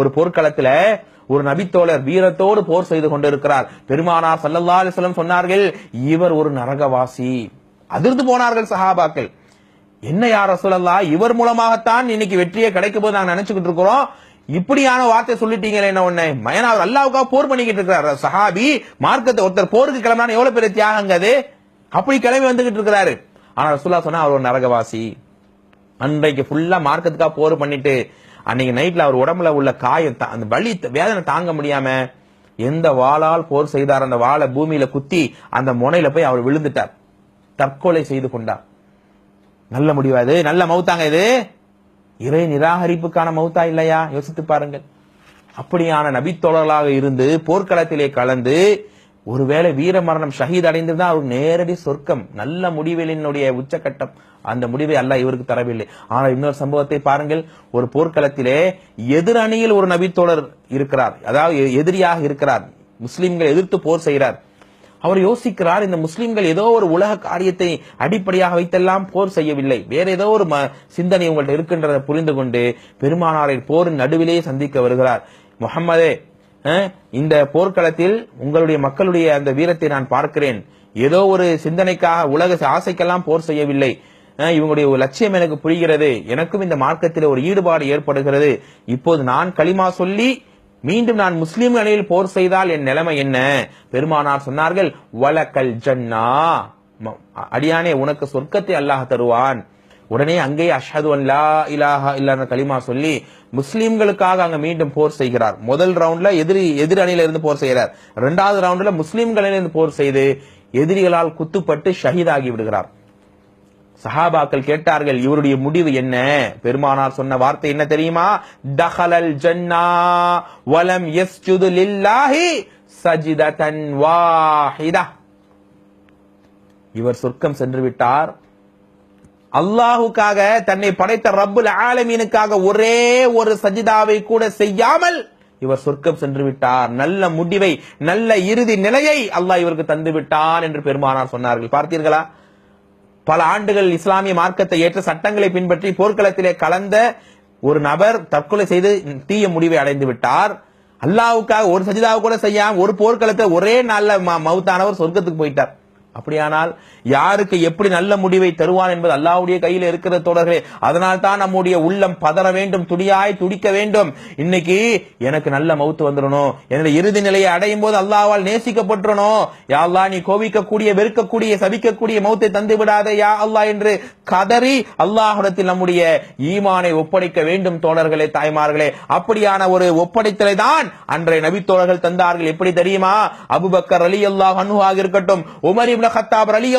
ஒரு போர்க்களத்துல ஒரு நபித்தோழர் வீரத்தோடு போர் செய்து கொண்டிருக்கிறார். பெருமானார் சல்லல்லா அலிஸ்லம் சொன்னார்கள் இவர் ஒரு நரகவாசி. அதிர்ந்து போனார்கள் சஹாபாக்கள். என்ன யார் ரசூலல்லா இவர் மூலமாகத்தான் இன்னைக்கு வெற்றியே கிடைக்கும் போது நாங்க நினைச்சுக்கிட்டு இருக்கிறோம். இப்படியான வார்த்தை சொல்லிட்டீங்களே என்ன ஒண்ணு மயனா அவர் அல்லாவுக்காக போர் பண்ணிக்கிட்டு இருக்கிறார். சஹாபி மார்க்கத்தை ஒருத்தர் போருக்கு கிளம்பினா எவ்வளவு பெரிய தியாகங்க அது? அப்படி கிளம்பி வந்துகிட்டு இருக்கிறாரு. ஆனா ரசூல்லா சொன்னா அவர் ஒரு நரகவாசி. அன்றைக்கு ஃபுல்லா மார்க்கத்துக்காக போர் பண்ணிட்டு அன்னைக்கு நைட்ல அவர் உடம்புல உள்ள காயம் தா- அந்த வலி வேதனை தாங்க முடியாம எந்த வாளால் போர் செய்தார் அந்த வாழை பூமியில குத்தி அந்த முனையில போய் அவர் விழுந்துட்டார். தற்கொலை செய்து கொண்டார். நல்ல முடிவா இது? நல்ல மௌத்தாங்க இது? இறை நிராகரிப்புக்கான மௌத்தா இல்லையா? யோசித்து பாருங்கள். அப்படியான நபித்தோழர்களாக இருந்து போர்க்களத்திலே கலந்து ஒருவேளை வீர மரணம் ஷஹீத் அடைந்திருந்தா அவர் நேரடி சொர்க்கம் நல்ல முடிவுகளினுடைய உச்சக்கட்டம் அந்த முடிவை அல்ல இவருக்கு தரவில்லை. ஆனால் இன்னொரு சம்பவத்தை பாருங்கள். ஒரு போர்க்களத்திலே எதிர் அணியில் ஒரு நபித்தோழர் இருக்கிறார். அதாவது எ- எதிரியாக இருக்கிறார். முஸ்லிம்கள் எதிர்த்து போர் செய்கிறார். அவர் யோசிக்கிறார் இந்த முஸ்லிம்கள் ஏதோ ஒரு உலக காரியத்தை அடிப்படையாக வைத்தெல்லாம் போர் செய்யவில்லை. வேற ஏதோ ஒரு ம- சிந்தனை உங்கள்ட்ட இருக்கின்றதை புரிந்து கொண்டு பெருமானாரை போரின் நடுவிலேயே சந்திக்க வருகிறார். முகமதே இந்த போர்க்களத்தில் உங்களுடைய மக்களுடைய அந்த வீரத்தை நான் பார்க்கிறேன். ஏதோ ஒரு சிந்தனைக்காக உலக ஆசைக்கெல்லாம் போர் செய்யவில்லை. இவங்களுடைய ஒரு லட்சியம் எனக்கு புரிகிறது. எனக்கும் இந்த மார்க்கத்தில் ஒரு ஈடுபாடு ஏற்படுகிறது. இப்போது நான் களிமா சொல்லி மீண்டும் நான் முஸ்லீம் அணியில் போர் செய்தால் என் நிலைமை என்ன? பெருமானார் சொன்னார்கள் வலக்கல் ஜன்னா. அடியானே உனக்கு சொர்க்கத்தை அல்லாஹ் தருவான். உடனே அங்கே அஷது அன் லா இலாஹா இல்லன்ற கலிமா சொல்லி முஸ்லீம்களுக்காக அங்க மீண்டும் போர் செய்கிறார். முதல் ரவுண்ட்ல எதிரி எதிர் அணியில இருந்து போர் செய்கிறார். இரண்டாவது ரவுண்ட்ல முஸ்லீம்களிலிருந்து போர் செய்து எதிரிகளால் குத்துப்பட்டு ஷஹீதாகி விடுகிறார். சஹாபாக்கள் கேட்டார்கள் இவருடைய முடிவு என்ன? பெருமானார் சொன்ன வார்த்தை என்ன தெரியுமா? தஹலல் ஜன்னா வலம் யஸ்ஜுது லில்லாஹி சஜிததன் வாஹிதா. இவர் சொர்க்கம் சென்று விட்டார். அல்லாஹுக்காக தன்னை படைத்த ரப்புல் ஆலமீனுக்காக ஒரே ஒரு சஜிதாவை கூட செய்யாமல் இவர் சொர்க்கம் சென்று விட்டார். நல்ல முடிவை நல்ல இறுதி நிலையை அல்லாஹ் இவருக்கு தந்து விட்டான் என்று பெருமானார் சொன்னார்கள். பார்த்தீர்களா? பல ஆண்டுகள் இஸ்லாமிய மார்க்கத்தை ஏற்ற சட்டங்களை பின்பற்றி போர்க்களத்திலே கலந்த ஒரு நபர் தற்கொலை செய்து தீய முடிவை அடைந்து விட்டார். அல்லாவுக்காக ஒரு சஜிதாவை கூட செய்யாம ஒரு போர்க்களத்தை ஒரே நாள்ல ம- மவுத்தானவர் சொர்க்கத்துக்கு போயிட்டார். அப்படியானால் யாருக்கு எப்படி நல்ல முடிவை தருவான் என்பது அல்லாவுடைய கையில் இருக்கிற தோழர்களே. அதனால் தான் நம்முடைய உள்ளம் பதற வேண்டும் துடியாய் துடிக்க வேண்டும். இன்னைக்கு எனக்கு நல்ல மவுத்து வந்துடணும். என்னுடைய இறுதி நிலையை அடையும் போது அல்லாவால் நேசிக்கப்பட்டுறணும் யா அல்லாஹ் நீ கோவிக்கக்கூடிய வெறுக்கக்கூடிய சபிக்கக்கூடிய மௌத்தை தந்து விடாதே யா அல்லாஹ் என்று கதறி அல்லாஹ்விடத்தில் நம்முடைய ஈமானை ஒப்படைக்க வேண்டும் தோழர்களே தாய்மார்களே. அப்படியான ஒரு ஒப்படைத்தலை தான் அன்றைய நபி தோழர்கள் தந்தார்கள். எப்படி தெரியுமா? அபுபக்கர் அலி அல்லாஹ் அனுவாக இருக்கட்டும் உமரி அலி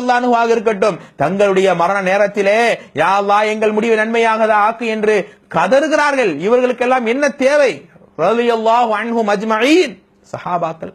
இருக்கட்டும் தங்களுடைய மரண நேரத்திலே யா எங்கள் முடிவு நன்மையாக ஆக்கு என்று கதறுகிறார்கள். இவர்களுக்கெல்லாம் என்ன தேவை? ரலியல்லாஹு அன்ஹும் அஜ்மஈன் சஹாபாக்கள்.